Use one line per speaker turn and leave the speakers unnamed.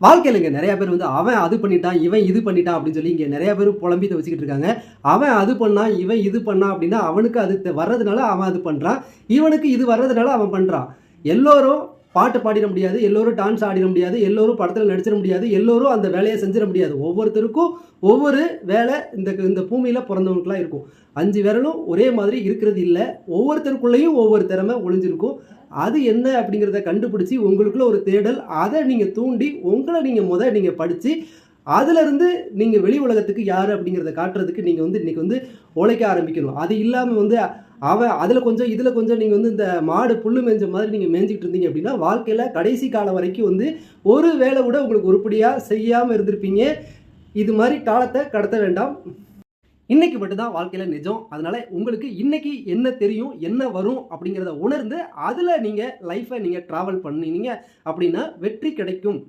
வாழ்க்கையில் இங்கே நிறையா பேர் வந்து அவன் அது பண்ணிட்டான் இவன் இது பண்ணிட்டான் அப்படின்னு சொல்லி இங்கே நிறைய பேர் புலம்பி வச்சுக்கிட்டு இருக்காங்க. அவன் அது பண்ணான் இவன் இது பண்ணான் அப்படின்னா அவனுக்கு அது வர்றதுனால அவன் அது பண்ணுறான் இவனுக்கு இது வர்றதுனால அவன் பண்ணுறான் எல்லோரும் பாட்டு பாடிட முடியாது எல்லோரும் டான்ஸ் ஆடிட முடியாது எல்லோரும் படத்தில் நடிச்சிட முடியாது எல்லோரும் அந்த வேலையை செஞ்சிட முடியாது. ஒவ்வொருத்தருக்கும் ஒவ்வொரு வேலை இந்த இந்த பூமியில் பிறந்தவங்களுக்குலாம் இருக்கும். அஞ்சு விரலும் ஒரே மாதிரி இருக்கிறது இல்லை. ஒவ்வொருத்தருக்குள்ளேயும் ஒவ்வொரு திறமை ஒளிஞ்சிருக்கும். அது என்ன அப்படிங்கிறத கண்டுபிடிச்சி உங்களுக்குள்ள ஒரு தேடல். அதை நீங்கள் தூண்டி உங்களை நீங்கள் முத நீங்கள் படித்து அதுலேருந்து நீங்கள் வெளி உலகத்துக்கு யார் அப்படிங்கிறத காட்டுறதுக்கு நீங்கள் வந்து இன்றைக்கி வந்து உழைக்க ஆரம்பிக்கணும். அது இல்லாமல் வந்து அவன் அதில் கொஞ்சம் இதில் கொஞ்சம் நீங்கள் வந்து இந்த மாடு புல்லு மேஞ்ச மாதிரி நீங்கள் மேய்ஞ்சிக்கிட்டு இருந்தீங்க அப்படின்னா வாழ்க்கையில் கடைசி காலம் வரைக்கும் வந்து ஒரு வேலை கூட உங்களுக்கு உருப்படியாக செய்யாமல் இருந்திருப்பீங்க. இது மாதிரி காலத்தை கடத்த வேண்டாம். இன்னைக்கு மட்டும்தான் வாழ்க்கையில் நிஜம். அதனால உங்களுக்கு இன்னைக்கு என்ன தெரியும் என்ன வரும் அப்படிங்கிறத உணர்ந்து அதில் நீங்கள் லைஃப்பை நீங்கள் ட்ராவல் பண்ணினீங்க அப்படின்னா வெற்றி கிடைக்கும்.